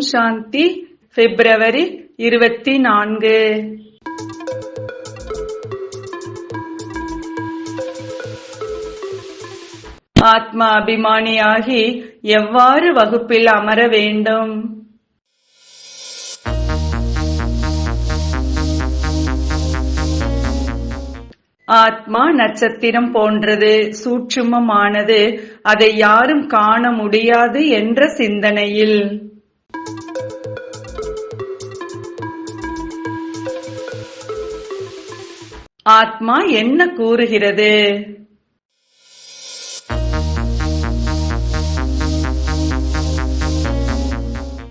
சாந்தி பிப்ரவரி இருபத்தி நான்கு ஆத்மா அபிமானியாகி எவ்வாறு வகுப்பில் அமர வேண்டும்? ஆத்மா நட்சத்திரம் போன்றது சூட்சுமமானது அதை யாரும் காண முடியாது என்ற சிந்தனையில். ஆத்மா என்ன கூறுகிறது?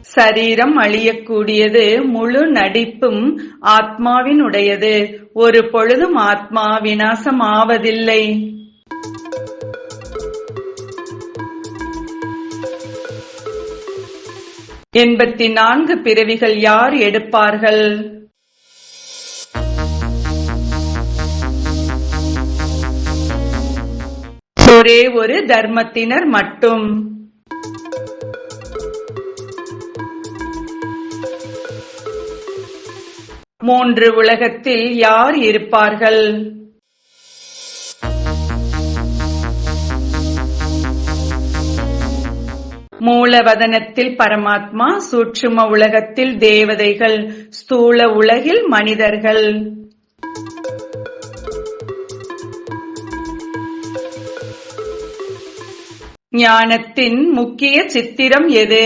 சரீரம் அழியக்கூடியது முழு நடிப்பும் ஆத்மாவினுடையது. ஒரு பொழுதும் ஆத்மா விநாசம் ஆவதில்லை எண்பத்தி நான்கு பிறவிகள் யார் எடுப்பார்கள்? ஒரே ஒரு தர்மத்தினர் மட்டும். மூன்று உலகத்தில் யார் இருப்பார்கள்? மூலவதனத்தில் பரமாத்மா சூட்சும உலகத்தில் தேவதைகள் ஸ்தூல உலகில் மனிதர்கள். ஞானத்தின் முக்கிய சித்திரம் எது?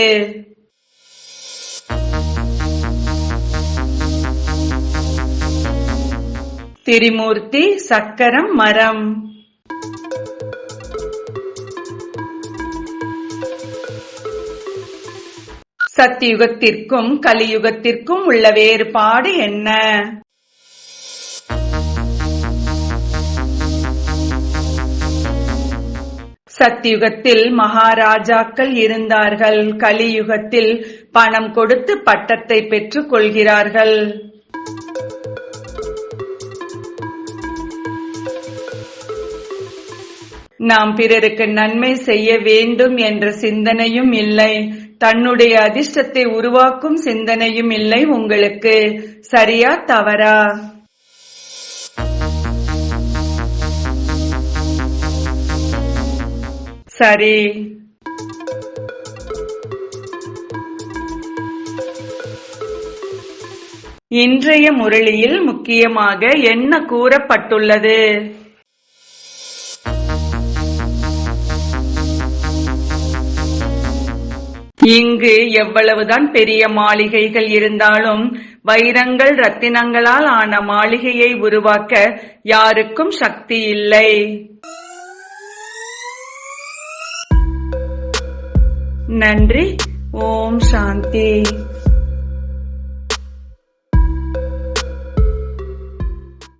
திரிமூர்த்தி சக்கரம் மரம். சத்தியுகத்திற்கும் கலியுகத்திற்கும் உள்ள வேறுபாடு என்ன? சத்தியுகத்தில் மகாராஜாக்கள் இருந்தார்கள். கலியுகத்தில் பணம் கொடுத்து பட்டத்தை பெற்றுக் கொள்கிறார்கள். நாம் பிறருக்கு நன்மை செய்ய வேண்டும் என்ற சிந்தனையும் இல்லை. தன்னுடைய அதிர்ஷ்டத்தை உருவாக்கும் சிந்தனையும் இல்லை உங்களுக்கு. சரியா தவறா? சரி. இன்றைய முரளியில் முக்கியமாக என்ன கூறப்பட்டுள்ளது? இங்கு எவ்வளவுதான் பெரிய மாளிகைகள் இருந்தாலும் வைரங்கள் ரத்தினங்களால் ஆன மாளிகையை உருவாக்க யாருக்கும் சக்தி இல்லை. நன்றி. ஓம் சாந்தி.